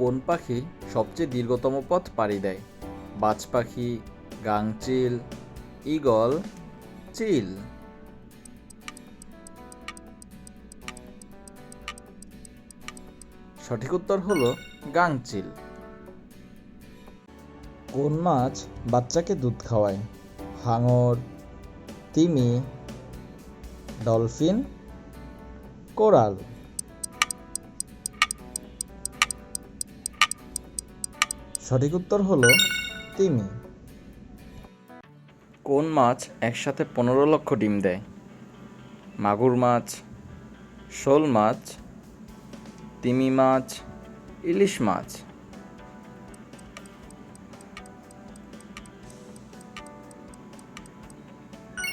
কোন পাখি সবচেয়ে দীর্ঘতম পথ পাড়ি দেয়? বাজ পাখি, গাংচিল, ঈগল, চিল। সঠিক উত্তর হলো গাংচিল। কোন মাছ বাচ্চাকে দুধ খাওয়ায়? হাঙর, তিমি, ডলফিন, কোরাল। সঠিক উত্তর হলো তিমি। কোন মাছ একসাথে পনেরো লক্ষ ডিম দেয়? মাগুর মাছ শোল মাছ তিমি মাছ ইলিশ মাছ।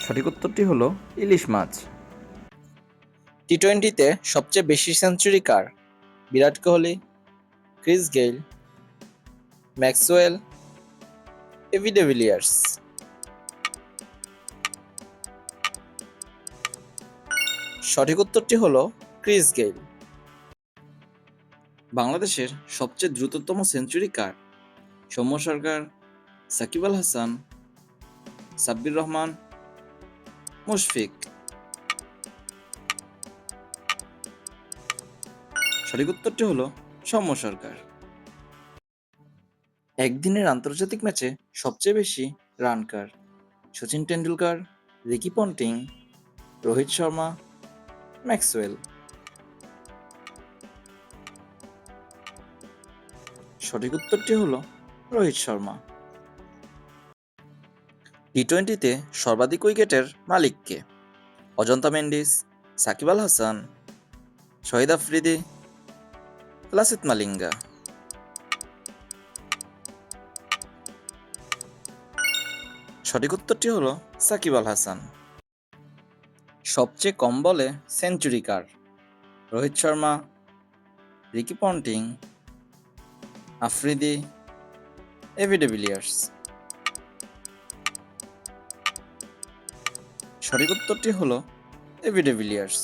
সঠিক উত্তরটি হলো ইলিশ মাছ। টি টোয়েন্টিতে সবচেয়ে বেশি সেঞ্চুরি কার? Virat Kohli Chris Gayle Maxwell AB de Villiers সঠিক উত্তরটি হলো ক্রিস গেইল। বাংলাদেশের সবচেয়ে দ্রুততম সেঞ্চুরি কার? সৌম্য সরকার, সাকিব আল হাসান, সাব্বির রহমান, মুশফিক। সঠিক উত্তরটি হলো সৌম্য সরকার। একদিনের আন্তর্জাতিক ম্যাচে সবচেয়ে বেশি রান কার? Sachin Tendulkar Ricky Ponting, Rohit Sharma, Maxwell. সঠিক উত্তরটি হল রোহিত শর্মা। টি টোয়েন্টিতে সর্বাধিক উইকেটের মালিককে অজন্তা মেন্ডিস, সাকিব আল হাসান, শহীদ আফ্রিদি, লাসিত মালিঙ্গা। সঠিক উত্তরটি হলো সাকিব আল হাসান। সবচেয়ে কম বলে সেঞ্চুরি কার? Rohit Sharma, Ricky Ponting, Afridi AB de Villiers সঠিক উত্তরটি হলো এভিডেভিলিয়ার্স